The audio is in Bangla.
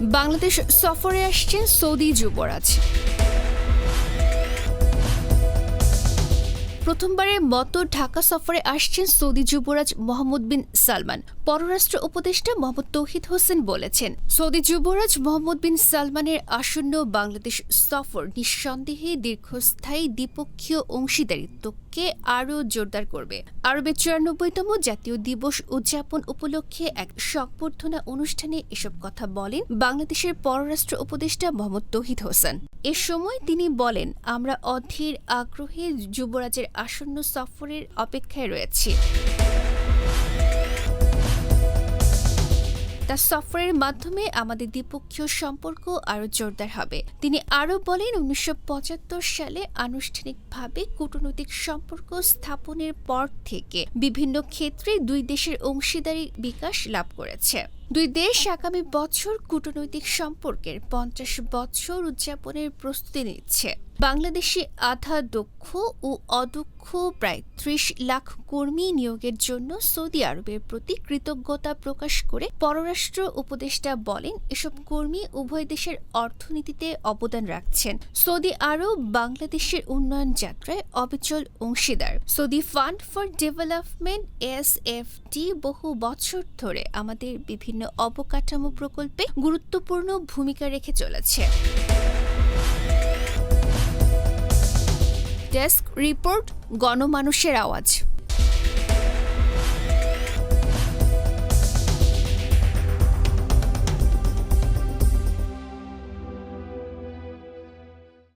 বাংলাদেশ সফরে আসছেন সৌদি যুবরাজ। প্রথমবারের মতো ঢাকা সফরে আসছেন সৌদি যুবরাজ মোহাম্মদ বিন সালমান। পররাষ্ট্র উপদেষ্টা মোহাম্মদ তৌহিদ হোসেন বলেছেন, সৌদি যুবরাজ মোহাম্মদ বিন সালমানের আসন্ন বাংলাদেশ সফর নিঃসন্দেহে দীর্ঘস্থায়ী দ্বিপক্ষীয় অংশীদারিত্বকে আরও জোরদার করবে। আরবের চুরানব্বইতম জাতীয় দিবস উদযাপন উপলক্ষে এক সংবর্ধনা অনুষ্ঠানে এসব কথা বলেন বাংলাদেশের পররাষ্ট্র উপদেষ্টা মোহাম্মদ তৌহিদ হোসেন। এ সময় তিনি বলেন, আমরা অধীর আগ্রহে যুবরাজের আসন্ন সফরের অপেক্ষায় রয়েছি। তার সফরের মাধ্যমে আমাদের দ্বিপক্ষীয় সম্পর্ক আরও জোরদার হবে। তিনি আরও বলেন, উনিশশো পঁচাত্তর সালে আনুষ্ঠানিকভাবে কূটনৈতিক সম্পর্ক স্থাপনের পর থেকে বিভিন্ন ক্ষেত্রে দুই দেশের অংশীদারি বিকাশ লাভ করেছে। দুই দেশ আগামী বছর কূটনৈতিক সম্পর্কের পঞ্চাশ বছর উদযাপনের প্রস্তুতি নিচ্ছে। বাংলাদেশে আধা দক্ষ ও অদক্ষ প্রায় ত্রিশ লাখ কর্মী নিয়োগের জন্য সৌদি আরবের প্রতি কৃতজ্ঞতা প্রকাশ করে পররাষ্ট্র উপদেষ্টা বলেন, এসব কর্মী উভয় দেশের অর্থনীতিতে অবদান রাখছেন। সৌদি আরব বাংলাদেশের উন্নয়ন যাত্রায় অবিচল অংশীদার। Saudi fund for development S F বহু বছর ধরে আমাদের বিভিন্ন অবকাঠামো প্রকল্পে গুরুত্বপূর্ণ ভূমিকা রেখে চলেছে। ডেস্ক রিপোর্ট গণমানুষের আওয়াজ।